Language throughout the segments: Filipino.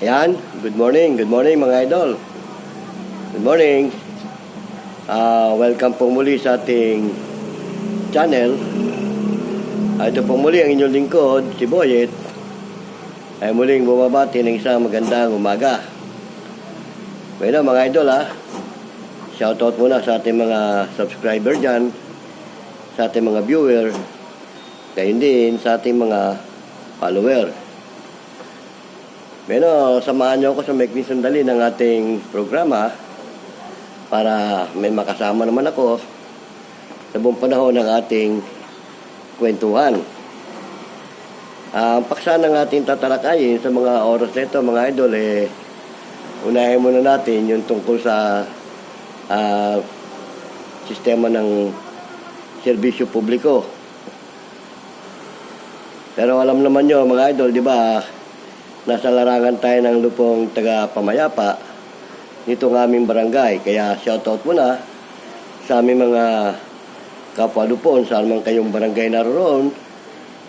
Ayan, good morning, good morning mga idol. Good morning. Ah, welcome po muli sa ating channel. Ah, ito po muli ang inyong lingkod, si Boyet. Ay muling bumabati ng isang magandang umaga. Bueno mga idol ha, shoutout muna sa ating mga subscriber dyan, sa ating mga viewer, gayon din sa ating mga follower. Bueno, samahan niyo ako sa maikling sandali ng ating programa para may makasama naman ako sa buong panahon ng ating kwentuhan. Ang paksa ng ating tatalakayin sa mga oras na ito, mga idol, eh, unahin muna natin yung tungkol sa ah, sistema ng serbisyo publiko. Pero alam naman nyo, mga idol, di ba, nasa larangan tayo ng lupong taga pamayapa nitong aming barangay. Kaya shoutout muna sa aming mga kapwa lupon, saan man kayong barangay naroon.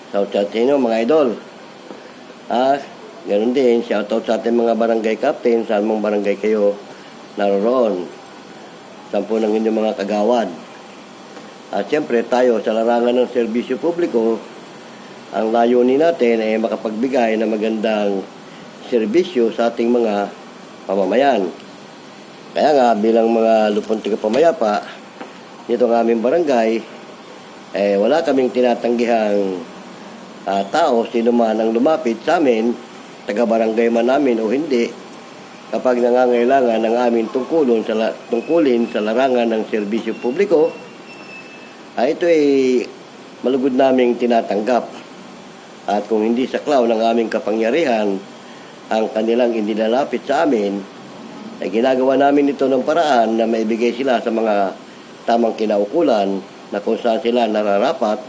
Shoutout sa inyo mga idol. Ah, ganun din, shoutout sa ating mga barangay captain, saan mang barangay kayo naroon. Saan po ng inyong mga kagawad. At siyempre tayo sa larangan ng serbisyo publiko, ang layunin natin ay makapagbigay ng magandang serbisyo sa ating mga pamamayan. Kaya nga, bilang mga lupon tiga pamayapa, nitong aming barangay, eh, wala kaming tinatanggihang ah, tao, sino man ang lumapit sa amin, taga-barangay man namin o hindi, kapag nangangailangan ng aming tungkulin sa, tungkulin sa larangan ng serbisyo publiko, ay ito ay malugod naming tinatanggap. At kung hindi saklaw ng aming kapangyarihan ang kanilang inilalapit sa amin, ay ginagawa namin ito ng paraan na maibigay sila sa mga tamang kinaukulan na kung saan sila nararapat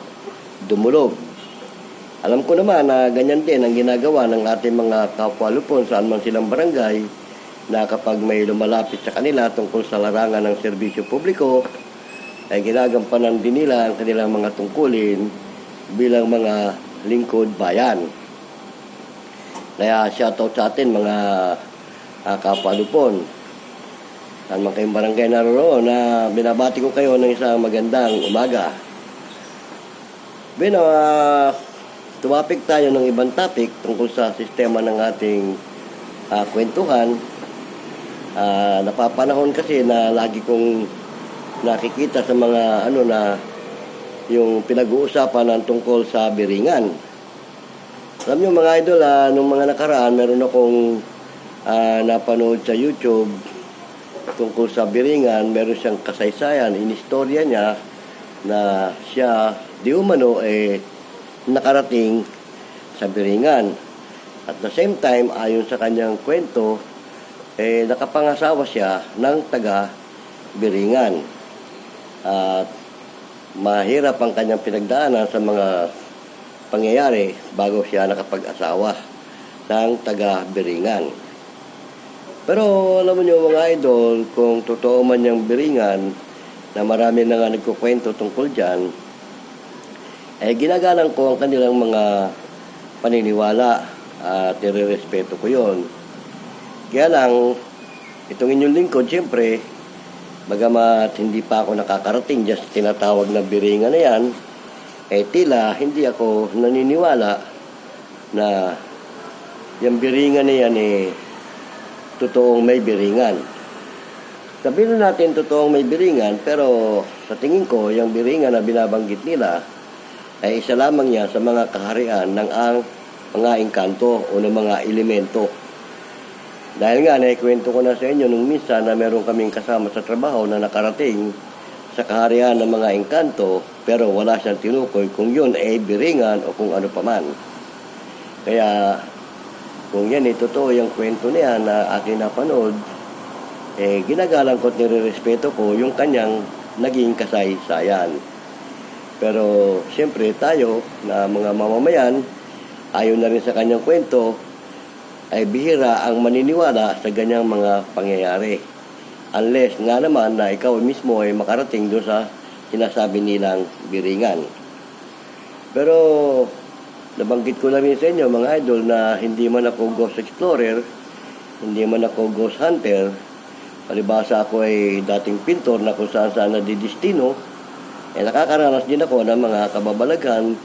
dumulog. Alam ko naman na ganyan din ang ginagawa ng ating mga kapwa lupon saan man silang barangay na kapag may lumalapit sa kanila tungkol sa larangan ng serbisyo publiko, ay ginagampanan din nila ang kanilang mga tungkulin bilang mga lingkod bayan. Kaya shoutout sa atin mga uh, kapwa lupon. Saan man kayong barangay naroon na binabati ko kayo ng isang magandang umaga. Bino, uh, tumapik tayo ng ibang topic tungkol sa sistema ng ating ah, kwentuhan. Ah, napapanahon kasi na lagi kong nakikita sa mga ano na yung pinag-uusapan ng tungkol sa biringan. Alam niyo mga idol, ah, nung mga nakaraan, meron akong ah, napanood sa YouTube tungkol sa biringan, meron siyang kasaysayan, inistorya niya na siya di umano eh nakarating sa biringan. At the same time, ayon sa kanyang kwento, eh nakapangasawa siya ng taga biringan. At mahirap ang kanyang pinagdaanan sa mga pangyayari bago siya nakapag-asawa ng taga biringan. Pero alam mo nyo mga idol, kung totoo man yung biringan, na marami na nga nagkukwento tungkol dyan, eh ginagalang ko ang kanilang mga paniniwala at nire-respeto ko yon. Kaya lang, itong inyong lingkod, siyempre, bagamat hindi pa ako nakakarating sa tinatawag na biringan na yan, eh tila hindi ako naniniwala na yung biringan na yan eh totoong may biringan. Sabihin na natin totoong may biringan, pero sa tingin ko, yung biringan na binabanggit nila ay isa lamang niya sa mga kaharian ng ang mga engkanto o ng mga elemento. Dahil nga, naikwento ko na sa inyo nung minsan na meron kaming kasama sa trabaho na nakarating sa kaharian ng mga engkanto, pero wala siyang tinukoy kung yun ay biringan o kung ano paman. Kaya, kung yan eh, totoo yung kwento niya na akin napanood, eh, ginagalang ko at nire-respeto ko yung kanyang naging kasaysayan. Pero, siyempre, tayo na mga mamamayan, ayon na rin sa kanyang kwento, ay bihira ang maniniwala sa ganyang mga pangyayari. Unless nga naman na ikaw mismo ay makarating doon sa sinasabi nilang biringan. Pero nabanggit ko na rin sa inyo mga idol na hindi man ako ghost explorer, hindi man ako ghost hunter, palibasa ako ay dating pintor na kung saan saan nadidistino, eh nakakaranas din ako ng mga kababalaghan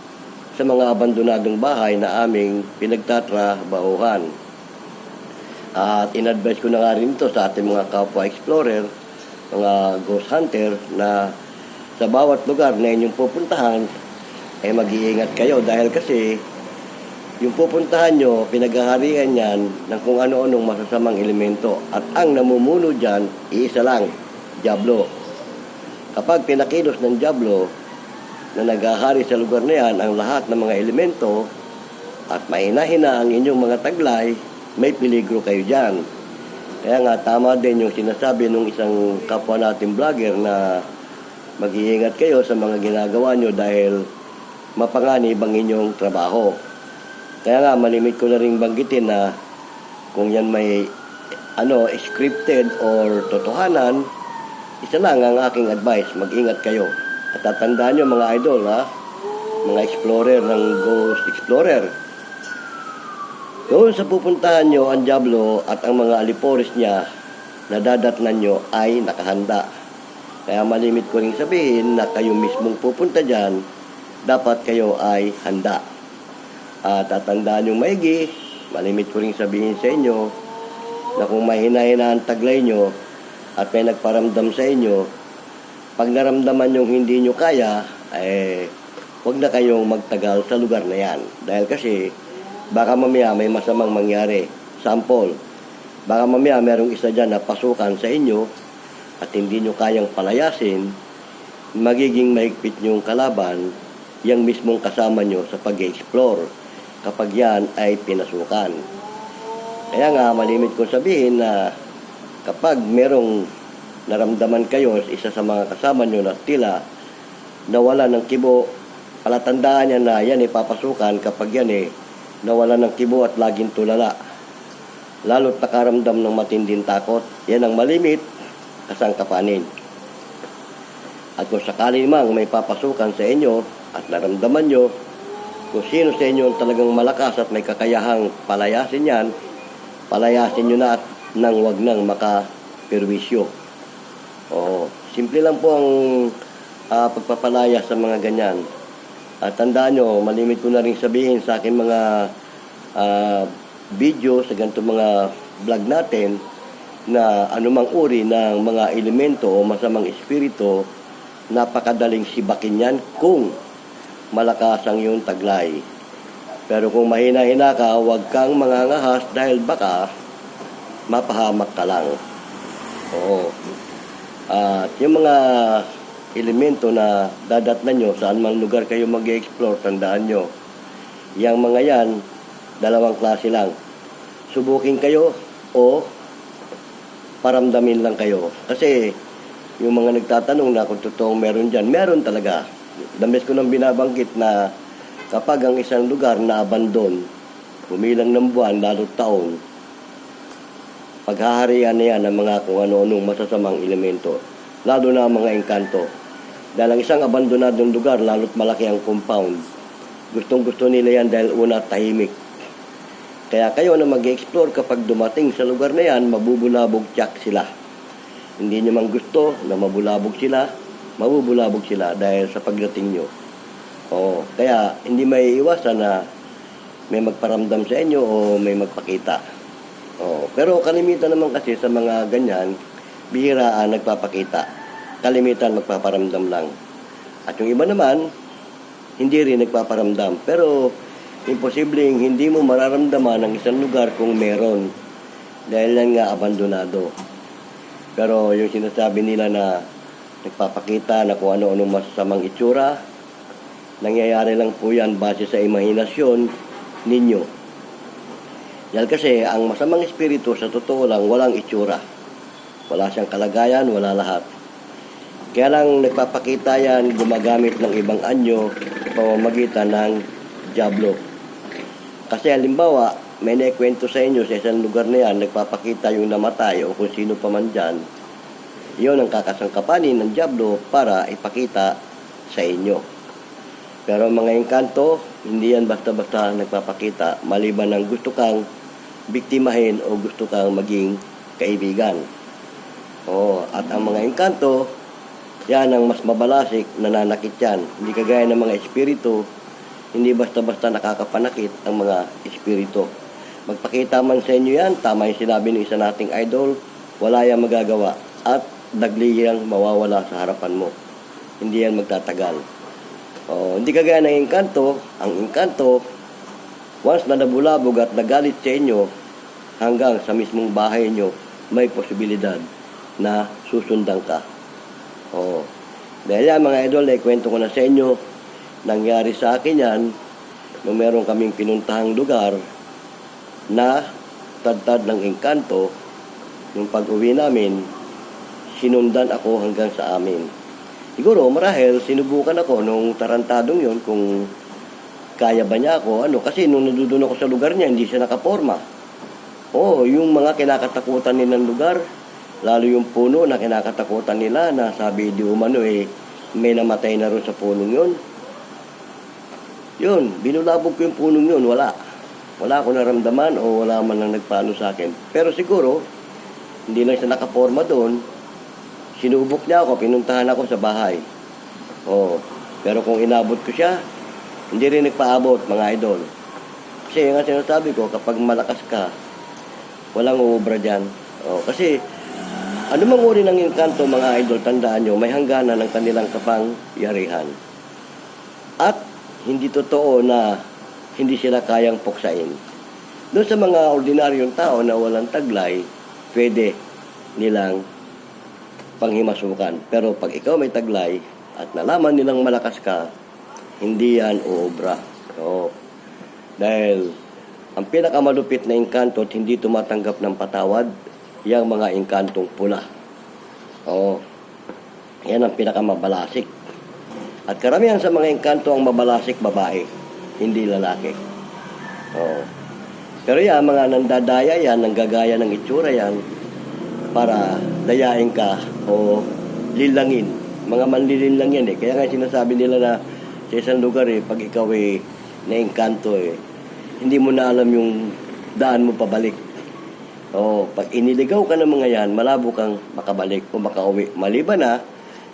sa mga abandonadong bahay na aming pinagtatrabahuhan. At in-advise ko na nga rin ito sa ating mga kapwa explorer, mga ghost hunter na sa bawat lugar na inyong pupuntahan, ay mag-iingat kayo dahil kasi yung pupuntahan nyo, pinaghaharian yan ng kung ano-anong masasamang elemento. At ang namumuno dyan, iisa lang, Diablo. Kapag pinakilos ng Diablo na naghahari sa lugar na yan ang lahat ng mga elemento at mahina-hina ang inyong mga taglay, may peligro kayo dyan. Kaya nga, tama din yung sinasabi ng isang kapwa nating vlogger na mag-iingat kayo sa mga ginagawa nyo dahil mapanganib ang inyong trabaho. Kaya nga, malimit ko na rin banggitin na kung yan may ano, scripted or totohanan, isa lang ang aking advice, mag-ingat kayo. At tatandaan nyo mga idol, ha? Mga explorer ng Ghost Explorer. Doon sa pupuntahan nyo, ang Diablo at ang mga aliporis niya na dadatnan nyo ay nakahanda. Kaya malimit ko rin sabihin na kayo mismong pupunta dyan, dapat kayo ay handa. At tatandaan yung maigi, malimit ko rin sabihin sa inyo na kung mahina-hina ang taglay nyo at may nagparamdam sa inyo, pag naramdaman yung hindi nyo kaya, eh, huwag na kayong magtagal sa lugar na yan. Dahil kasi, baka mamaya may masamang mangyari. Sample, baka mamaya merong isa dyan na pasukan sa inyo at hindi nyo kayang palayasin, magiging mahigpit nyong kalaban yung mismong kasama nyo sa pag-explore kapag yan ay pinasukan. Kaya nga, malimit ko sabihin na kapag merong naramdaman kayo sa isa sa mga kasama nyo na tila nawala ng kibo, palatandaan niya na yan ipapasukan kapag yan eh nawala ng kibo at laging tulala. Lalo't nakaramdam ng matinding takot, yan ang malimit kasangkapanin. At kung sakali mang may papasukan sa inyo at naramdaman nyo kung sino sa inyo ang talagang malakas at may kakayahang palayasin yan, palayasin nyo na at nang wag nang makapirwisyo. Oo, simple lang po ang ah, pagpapalaya sa mga ganyan. At tandaan nyo, malimit ko na rin sabihin sa aking mga ah, video sa ganito mga vlog natin na anumang uri ng mga elemento o masamang espiritu, napakadaling sibakin yan kung malakas ang iyong taglay. Pero kung mahina-hina ka, huwag kang mangangahas dahil baka mapahamak ka lang. Oo. At yung mga elemento na dadatnan nyo, saan man lugar kayo mag explore tandaan nyo. Yang mga yan, dalawang klase lang. Subukin kayo o paramdamin lang kayo. Kasi yung mga nagtatanong na kung totoong meron dyan, meron talaga. Dambes ko nang binabanggit na kapag ang isang lugar na abandon, bumilang ng buwan, lalo taon, paghaharian na yan ng mga kung ano-anong masasamang elemento, lalo na ang mga engkanto. Dahil ang isang abandonadong lugar, lalo't malaki ang compound, gustong gusto nila yan dahil una tahimik. Kaya kayo na mag-explore kapag dumating sa lugar na yan, mabubulabog tiyak sila. Hindi nyo man gusto na mabulabog sila, mabubulabog sila dahil sa pagdating nyo. Oo, kaya hindi may iwasan na may magparamdam sa inyo o may magpakita. Oo, pero kalimitan naman kasi sa mga ganyan, bihiraan nagpapakita. Kalimitan magpaparamdam lang. At yung iba naman, hindi rin nagpaparamdam. Pero imposibleng hindi mo mararamdaman ang isang lugar kung meron. Dahil yan nga abandonado. Pero yung sinasabi nila na nagpapakita na kung ano-anong masasamang itsura, nangyayari lang po yan base sa imahinasyon ninyo. Dahil kasi ang masamang espiritu sa totoo lang walang itsura. Wala siyang kalagayan, wala lahat. Kaya lang nagpapakita yan gumagamit ng ibang anyo pamamagitan ng Diablo. Kasi halimbawa, may naikwento sa inyo sa isang lugar na yan, nagpapakita yung namatay o kung sino pa man dyan, yun ang kakasangkapanin ng Diablo para ipakita sa inyo. Pero mga engkanto, hindi yan basta-basta nagpapakita, maliban ng gusto kang biktimahin o gusto kang maging kaibigan. Oo, at ang mga engkanto, yan ang mas mabalasik, nananakit yan. Hindi kagaya ng mga espiritu, hindi basta-basta nakakapanakit ang mga espiritu. Magpakita man sa inyo yan, tama yung sinabi ng isa nating idol, wala yan magagawa at dagli yang mawawala sa harapan mo. Hindi yan magtatagal. Oo, hindi kagaya ng engkanto, ang engkanto, once na nabulabog at nagalit sa inyo, hanggang sa mismong bahay nyo, may posibilidad na susundan ka. Oo. Dahil yan mga idol, eh, kwento ko na sa inyo, nangyari sa akin yan, nung meron kaming pinuntahang lugar, na tadtad ng engkanto, yung pag-uwi namin, sinundan ako hanggang sa amin. Siguro, marahil, sinubukan ako nung tarantadong yon kung kaya ba niya ako, ano, kasi nung nandun ako sa lugar niya, hindi siya nakaporma. Oo, yung mga kinakatakutan nilang lugar, lalo yung puno na kinakatakutan nila na sabi di umano eh, may namatay na rin sa punong yun. Yun, binulabog ko yung punong yun, wala. Wala ako naramdaman o wala man lang nagpaano sa akin. Pero siguro, hindi lang siya nakaporma doon, sinubok niya ako, pinuntahan ako sa bahay. Oo. Pero kung inabot ko siya, hindi rin nagpaabot, mga idol. Kasi yung sinasabi ko, kapag malakas ka, walang uubra dyan. Oo. Kasi, ano mang uri ng engkanto, mga idol, tandaan nyo, may hangganan ng kanilang kapangyarihan. At, hindi totoo na hindi sila kayang puksain. Doon sa mga ordinaryong tao na walang taglay, pwede nilang panghimasukan. Pero pag ikaw may taglay at nalaman nilang malakas ka, hindi yan uobra. Oo. Dahil ang pinakamalupit na engkanto at hindi tumatanggap ng patawad, yung mga engkantong pula. Oo. Yan ang pinakamabalasik. At karamihan sa mga engkanto ang mabalasik babae, hindi lalaki. Oo. Pero yan, mga nandadaya yan, nanggagaya ng itsura yan, para dayain ka o lilangin. Mga manlilin lang yan eh. Kaya nga sinasabi nila na sa isang lugar eh, pag ikaw eh, naengkanto eh, hindi mo na alam yung daan mo pabalik. Oo, pag iniligaw ka ng mga yan, malabo kang makabalik o makauwi. Maliban na,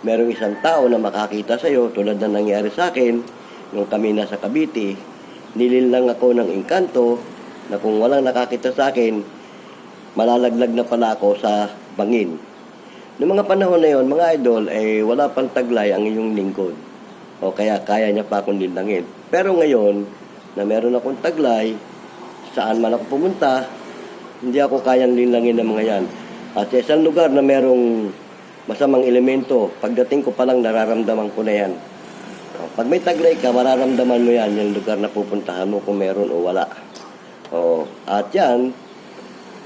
merong isang tao na makakita sa'yo, tulad na nangyari sa akin, nung kami nasa Cavite, nililang ako ng engkanto, na kung walang nakakita sa akin, malalaglag na pala ako sa bangin. Noong mga panahon na yon, mga idol, eh, wala pang taglay ang iyong lingkod. O kaya kaya niya pa akong lilangin. Pero ngayon, na meron akong taglay, saan man ako pumunta, hindi ako kayang linlangin ng mga yan. At sa isang lugar na merong masamang elemento, pagdating ko palang nararamdaman ko na yan. O, Pag may taglay ka, mararamdaman mo yan, yung lugar na pupuntahan mo kung meron o wala. O, at yan,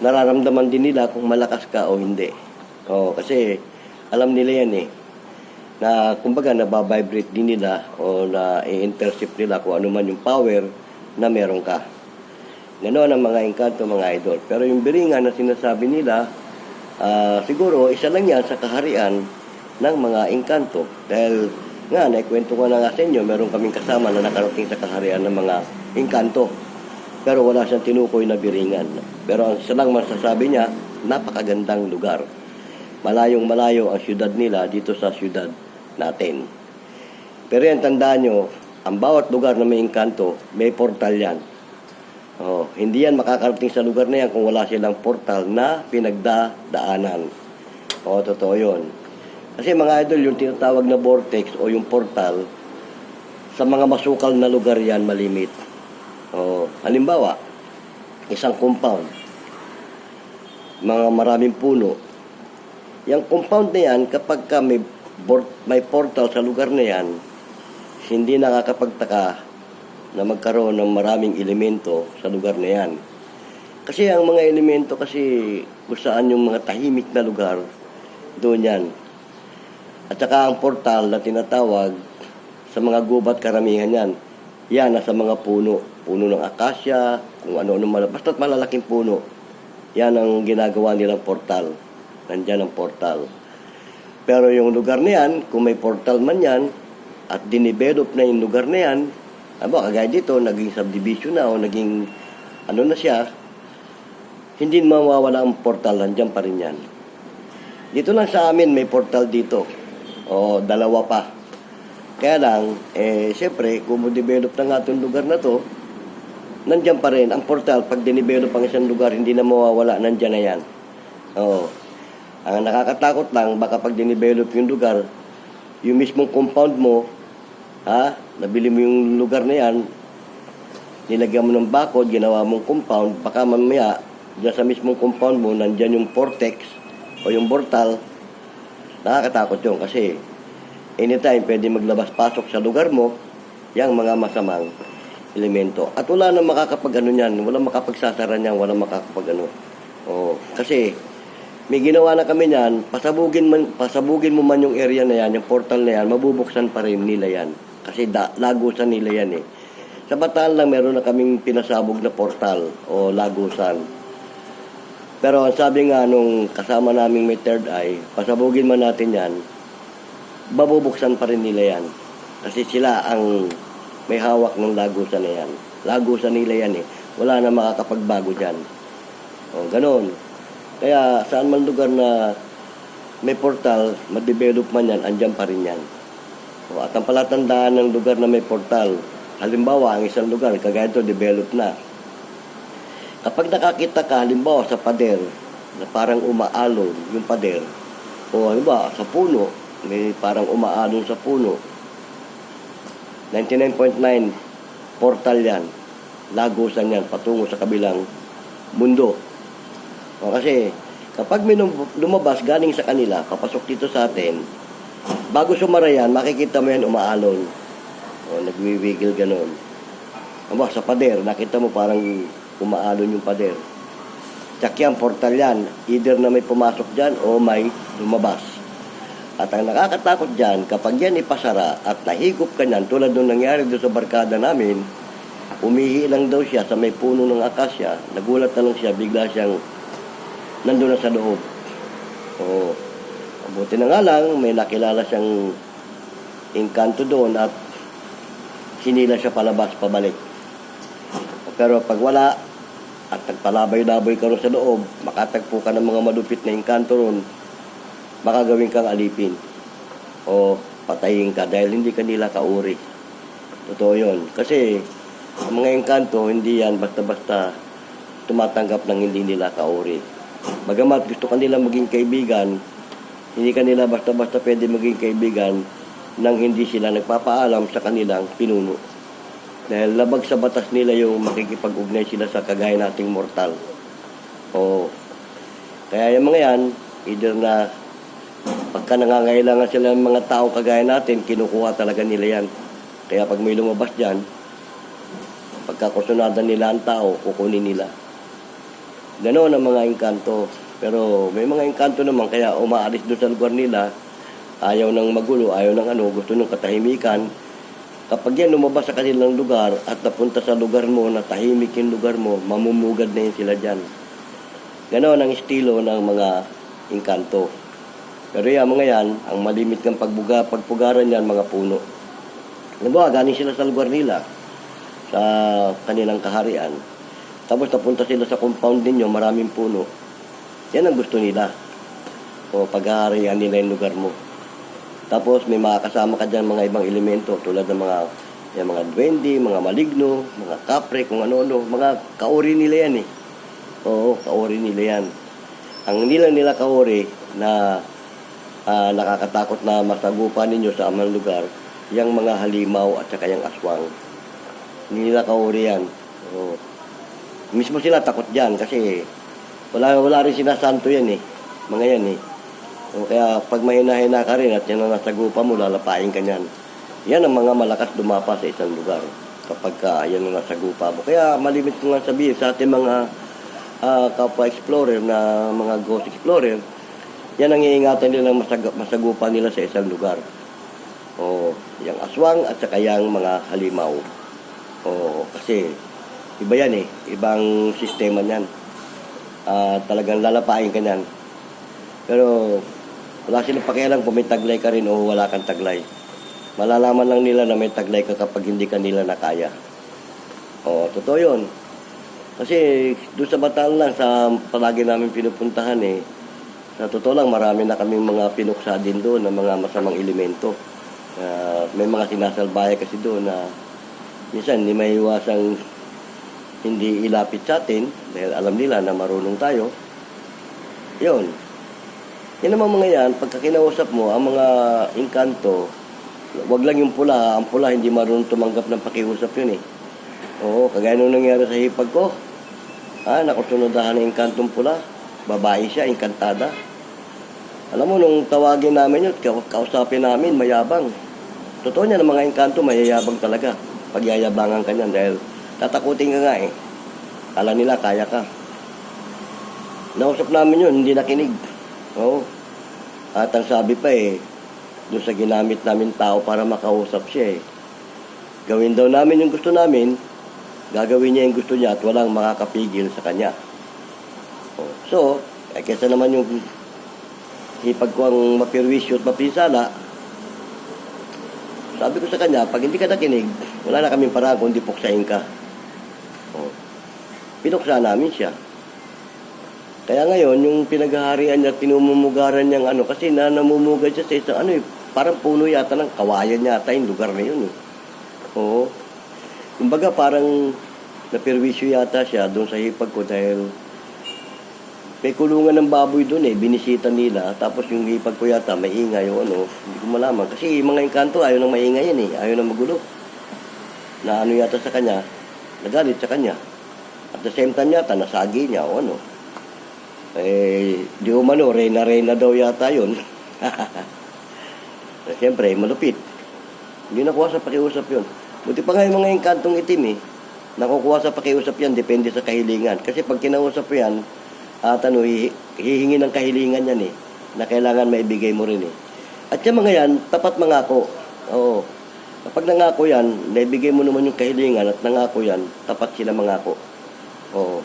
nararamdaman din nila kung malakas ka o hindi. O, kasi alam nila yan eh na kumbaga nababibrate din nila o na i-intercept nila kung ano man yung power na meron ka. Ganoon ang mga engkanto, mga idol. Pero yung biringan na sinasabi nila, ah, siguro isa lang yan sa kaharian ng mga engkanto. Dahil nga, naikwento ko na nga sa inyo, meron kaming kasama na nakarating sa kaharian ng mga engkanto. Pero wala siyang tinukoy na biringan. Pero ang isa lang masasabi niya, napakagandang lugar. Malayong malayo ang syudad nila dito sa syudad natin. Pero yan, tandaan nyo, ang bawat lugar na may engkanto, may portal yan. Oh, hindi yan makakarating sa lugar na yan kung wala silang portal na pinagdadaanan. Oo, totoo yun. Kasi mga idol, yung tinatawag na vortex o yung portal, sa mga masukal na lugar yan malimit. Oh, halimbawa, isang compound, mga maraming puno, yung compound na yan, kapag ka may, may portal sa lugar na yan, hindi nakakapagtaka na magkaroon ng maraming elemento sa lugar na yan. Kasi ang mga elemento kasi kung saan yung mga tahimik na lugar, doon yan. At saka ang portal na tinatawag sa mga gubat karamihan yan, yan nasa mga puno. Puno ng akasya, kung ano-ano, mal- basta't malalaking puno. Yan ang ginagawa nilang portal. Nandyan ang portal. Pero yung lugar na yan, kung may portal man yan, at dinivelop na yung lugar na yan, abo, kagaya dito, naging subdivision na o naging ano na siya, hindi mawawala ang portal, nandiyan pa rin yan. Dito lang sa amin, may portal dito. O, dalawa pa. Kaya lang, eh, siyempre, kung mo-develop na nga itong lugar na to, nandiyan pa rin. Ang portal, pag dinevelop ang isang lugar, hindi na mawawala, nandiyan na yan. Oo. Ang nakakatakot lang, baka pag dinevelop yung lugar, yung mismong compound mo, ha, nabili mo yung lugar na yan, nilagyan mo ng bakod, ginawa mong compound, baka mamaya, dyan sa mismong compound mo, nandyan yung vortex o yung portal, nakakatakot yun kasi anytime pwede maglabas-pasok sa lugar mo, yung mga masamang elemento. At wala na makakapag ano niyan, wala makapagsasara niyan, wala makakapag ano. Oh, kasi may ginawa na kami niyan, pasabugin man pasabugin mo man yung area na yan, yung portal na yan, mabubuksan pa rin nila yan. Kasi da, lagusan nila yan eh. Sa Bataan lang meron na kaming pinasabog na portal o lagusan. Pero ang sabi nga nung kasama naming may third eye, pasabugin man natin yan, babubuksan pa rin nila yan. Kasi sila ang may hawak ng lagusan na yan. Lagusan nila yan eh. Wala na makakapagbago dyan. O, ganun. Kaya saan man lugar na may portal, ma-develop man yan, andyan pa rin yan. O, at ang palatandaan ng lugar na may portal, halimbawa, ang isang lugar, kagaya ito, develop na. Kapag nakakita ka, halimbawa, sa pader, na parang umaalon yung pader, o halimbawa, sa puno, may parang umaalon sa puno, 99.9 portal yan. Lagusan yan patungo sa kabilang mundo. O kasi kapag may lum- lumabas galing sa kanila, papasok dito sa atin, bago sumara yan, makikita mo yan umaalon. O nagwiwigil ganun. Aba, sa pader, nakita mo parang umaalon yung pader. Tsak yan, portal yan. Either na may pumasok dyan o may lumabas. At ang nakakatakot dyan, kapag yan ipasara at nahigop ka niyan, tulad nung nangyari doon sa barkada namin, umihi lang daw siya sa may puno ng akasya, nagulat na lang siya, bigla siyang nandun na sa loob. Oo. Mabuti na nga lang, may nakilala siyang inkanto doon at sinila siya palabas, pabalik. Pero pag wala, at nagpalabay-labay ka ron sa loob, makatagpo ka ng mga malupit na inkanto ron, baka gawin kang alipin o patayin ka dahil hindi ka nila kauri. Totoo yun. Kasi ang mga engkanto, hindi yan basta-basta tumatanggap ng hindi nila kauri. Bagamat gusto kanila maging kaibigan, hindi kanila basta-basta pwede maging kaibigan nang hindi sila nagpapaalam sa kanilang pinuno. Dahil labag sa batas nila yung makikipag-ugnay sila sa kagaya nating mortal. O kaya yung mga yan, either na pagka nangangailangan sila ng mga tao kagaya natin, kinukuha talaga nila yan. Kaya pag may lumabas dyan, pagka kusunada nila ang tao, kukunin nila. Ganoon ang mga engkanto. Pero may mga engkanto naman, kaya umaalis doon sa lugar nila, ayaw ng magulo, ayaw ng ano, gusto ng katahimikan. Kapag yan lumabas sa kanilang lugar at napunta sa lugar mo, na tahimik yung lugar mo, mamumugad na yun sila dyan. Ganoon ang estilo ng mga engkanto. Pero yan, mga yan, ang malimit ng pagbuga, pagpugaran yan, mga puno. Halimbawa, galing sila sa lugar nila, sa kanilang kaharian. Tapos napunta sila sa compound ninyo, maraming puno. Yan ang gusto nila. O paghaharian nila yung lugar mo. Tapos may mga kasama ka dyan mga ibang elemento tulad ng mga yung mga duwende, mga maligno, mga kapre, kung ano-ano. Mga kauri nila yan eh. Oo, kauri nila yan. Ang nila nila kauri na ah, nakakatakot na masagupan ninyo sa amang lugar, yung mga halimaw at saka yung aswang. Nila kauri yan. Oo. Mismo sila takot dyan kasi wala, wala rin sinasanto yan eh. Mga yan eh. O kaya pag mahina-hina ka rin at yan ang nasagupa mo, lalapain ka niyan. Yan ang mga malakas dumapa sa isang lugar kapag ka yan ang nasagupa mo. Kaya malimit ko nga sabihin sa ating mga ah, kapwa-explorer na mga ghost explorer, yan ang iingatan nila ng masag- masagupa nila sa isang lugar. O yung aswang at saka yung mga halimaw. O kasi iba yan eh, ibang sistema niyan. Ah, talagang lalapain ka niyan. Pero wala silang pakialam kung may taglay ka rin o wala kang taglay. Malalaman lang nila na may taglay ka kapag hindi ka nila nakaya. O, totoo yun. Kasi doon sa Bataan lang, sa palagi namin pinupuntahan eh, sa totoo lang, marami na kaming mga pinuksa din doon ng mga masamang elemento. Ah, may mga sinasalbaya kasi doon na minsan hindi may iwasang hindi ilapit sa atin dahil alam nila na marunong tayo. Yun. Yan naman mga yan, pagka kinausap mo, ang mga inkanto, wag lang yung pula. Ang pula, hindi marunong tumanggap ng pakiusap yun eh. Oo, kagaya nung nangyari sa hipag ko. Ah, nakusunodahan ng inkantong pula. Babae siya, inkantada. Alam mo, nung tawagin namin yun, ka- kausapin namin, mayabang. Totoo niya ng mga inkanto, mayayabang talaga. Pagyayabangan ka dahil tatakutin ka nga eh. Kala nila, kaya ka. Nausap namin yun, hindi nakinig. Oo. At ang sabi pa eh, doon sa ginamit namin tao para makausap siya eh. Gawin daw namin yung gusto namin, gagawin niya yung gusto niya at walang makakapigil sa kanya. Oh, So, eh, kesa naman yung hipag ko ang mapirwisyo at mapinsala, sabi ko sa kanya, pag hindi ka nakinig, wala na kaming paraan kundi puksain ka. Pinuksa namin siya. Kaya ngayon, yung pinaghaharian niya, tinumumugaran niyang ano, kasi na namumugad siya sa isang ano eh, parang puno yata ng kawayan yata yung lugar na yun eh. Oo. Kumbaga parang napirwisyo yata siya doon sa hipag ko dahil may kulungan ng baboy doon eh, binisita nila. Tapos yung hipag ko yata, may ingay o ano, hindi ko malaman. Kasi mga engkanto, ayaw nang maingay yan eh, ayaw nang magulo. Na ano yata sa kanya, nagalit sa kanya. At the same time yata, nasagi niya o ano. Eh, di umano, reyna-reyna daw yata yun. Siyempre, malupit. Hindi nakuha sa pakiusap yun. Buti pa nga yung mga engkantong itim eh. Nakukuha sa pakiusap yan, depende sa kahilingan. Kasi pag kinausap yan, at ano, hi- hihingi ng kahilingan yan eh. Na kailangan maibigay mo rin eh. At yung mga yan, tapat mangako. Oo. Kapag nangako yan, naibigay mo naman yung kahilingan at nangako yan, tapat sila mangako. Oo.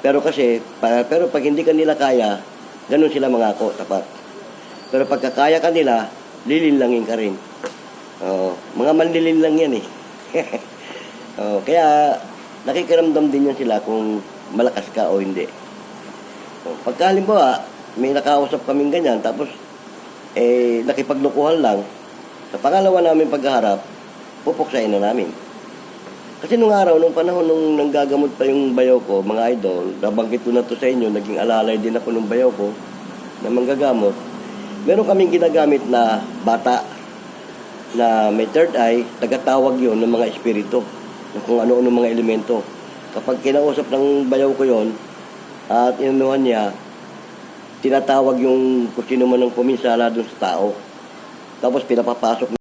Pero kasi, pa, pero pag hindi kanila kaya, ganun sila mangako, tapat. Pero pagka kaya kanila, lilinlangin ka rin. Oo. Mga manlilin lang yan eh. Oo. Kaya, nakikiramdam din yan sila kung malakas ka o hindi. O, pagka halimbawa, may nakausap kaming ganyan, tapos, eh, nakipaglukuhan lang, sa pangalawa namin pagharap, pupuksain na namin. Kasi nung araw, nung panahon nung nanggagamot pa yung bayaw ko, mga idol, nabanggit ko na to sa inyo, naging alalay din ako ng bayaw ko, na manggagamot, meron kaming ginagamit na bata na may third eye, tagatawag yon ng mga espiritu, ng kung ano-ano mga elemento. Kapag kinausap ng bayaw ko yon at inanuhan niya, tinatawag yung kung man ang puminsala dun sa tao. Tapos pinapapasok